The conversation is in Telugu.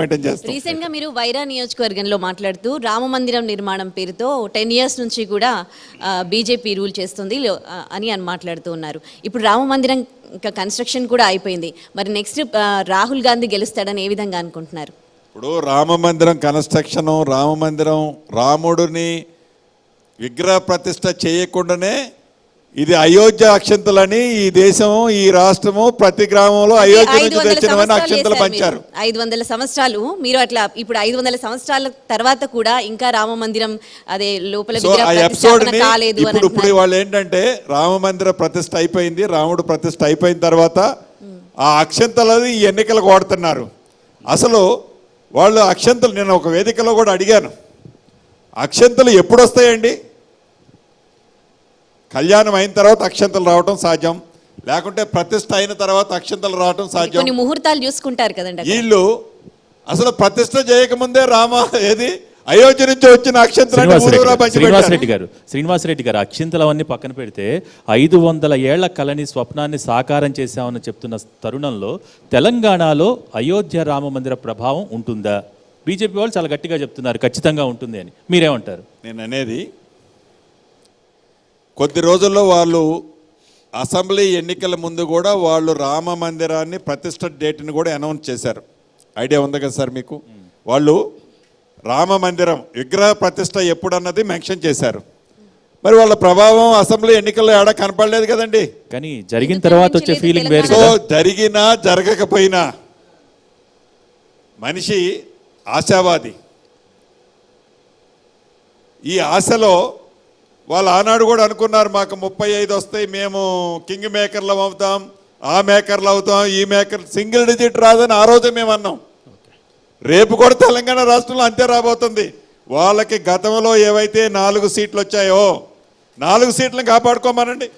రీసెంట్గా మీరు వైరా నియోజకవర్గంలో మాట్లాడుతూ రామ మందిరం నిర్మాణం పేరుతో టెన్ ఇయర్స్ నుంచి కూడా బీజేపీ రూల్ చేస్తుంది అని అని మాట్లాడుతూ ఉన్నారు. ఇప్పుడు రామ మందిరం కన్స్ట్రక్షన్ కూడా అయిపోయింది. మరి నెక్స్ట్ రాహుల్ గాంధీ గెలుస్తాడని ఏ విధంగా అనుకుంటున్నారు? ఇప్పుడు రామ మందిరం కన్స్ట్రక్షన్ రామ మందిరం రాముడిని విగ్రహ ప్రతిష్ట చేయకుండానే ఇది అయోధ్య అక్షంతలని ఈ దేశం ఈ రాష్ట్రము ప్రతి గ్రామంలో అయోధ్య నుంచి అక్షంతలు పంచారు. ఐదు వందల సంవత్సరాలు మీరు అట్లా ఇప్పుడు ఐదు వందల సంవత్సరాల తర్వాత కూడా ఇంకా రామ మందిరం అదే లోపల ఎపిసోడ్ కాలేదు ఇప్పుడు ఇప్పుడు. వాళ్ళు ఏంటంటే రామ మందిర ప్రతిష్ట అయిపోయింది రాముడు ప్రతిష్ట అయిపోయిన తర్వాత ఆ అక్షంతలని ఈ ఎన్నికలకు వాడుతున్నారు. అసలు వాళ్ళు అక్షంతలు నేను ఒక వేదికలో కూడా అడిగాను. అక్షంతలు ఎప్పుడు వస్తాయండి కళ్యాణం అయిన తర్వాత అక్షంతలు రావటం సాధ్యం. లేకుంటే ప్రతిష్ట అయిన తర్వాత అక్షంతలు రావటం సాధ్యం. కొన్ని ముహూర్తాలు చూసుకుంటారు కదండి. వీళ్ళు అసలు ప్రతిష్ట చేయకముందే రామ ఏది? అయోధ్య నుంచి వచ్చిన అక్షంతలు శ్రీనివాసరెడ్డి గారు, శ్రీనివాసరెడ్డి గారు శ్రీనివాసరెడ్డి గారు అక్షింతలు అవన్నీ పక్కన పెడితే ఐదు వందల ఏళ్ళ కళని స్వప్నాన్ని సాకారం చేశామని చెప్తున్న తరుణంలో తెలంగాణలో అయోధ్య రామ మందిర ప్రభావం ఉంటుందా? బీజేపీ వాళ్ళు చాలా గట్టిగా చెప్తున్నారు ఖచ్చితంగా ఉంటుంది అని. మీరేమంటారు? నేను అనేది కొద్ది రోజుల్లో వాళ్ళు అసెంబ్లీ ఎన్నికల ముందు కూడా వాళ్ళు రామ మందిరాన్ని ప్రతిష్ట డేట్ని కూడా అనౌన్స్ చేశారు. ఐడియా ఉంది కదా సార్ మీకు? వాళ్ళు రామ మందిరం విగ్రహ ప్రతిష్ట ఎప్పుడన్నది మెన్షన్ చేశారు. మరి వాళ్ళ ప్రభావం అసెంబ్లీ ఎన్నికల్లో ఏడా కనపడలేదు కదండి? కానీ జరిగిన తర్వాత వచ్చే ఫీలింగ్ వేరు సో జరిగినా జరగకపోయినా మనిషి ఆశావాది. ఈ ఆశలో వాళ్ళు ఆనాడు కూడా అనుకున్నారు మాకు ముప్పై ఐదు వస్తాయి మేము కింగ్ మేకర్లు అవుతాం ఆ మేకర్లు అవుతాం ఈ మేకర్ సింగిల్ డిజిట్ రాదని ఆ రోజే మేము అన్నాం. రేపు కూడా తెలంగాణ రాష్ట్రంలో అంతే రాబోతుంది. వాళ్ళకి గతంలో ఏవైతే నాలుగు సీట్లు వచ్చాయో నాలుగు సీట్లను కాపాడుకోమనండి.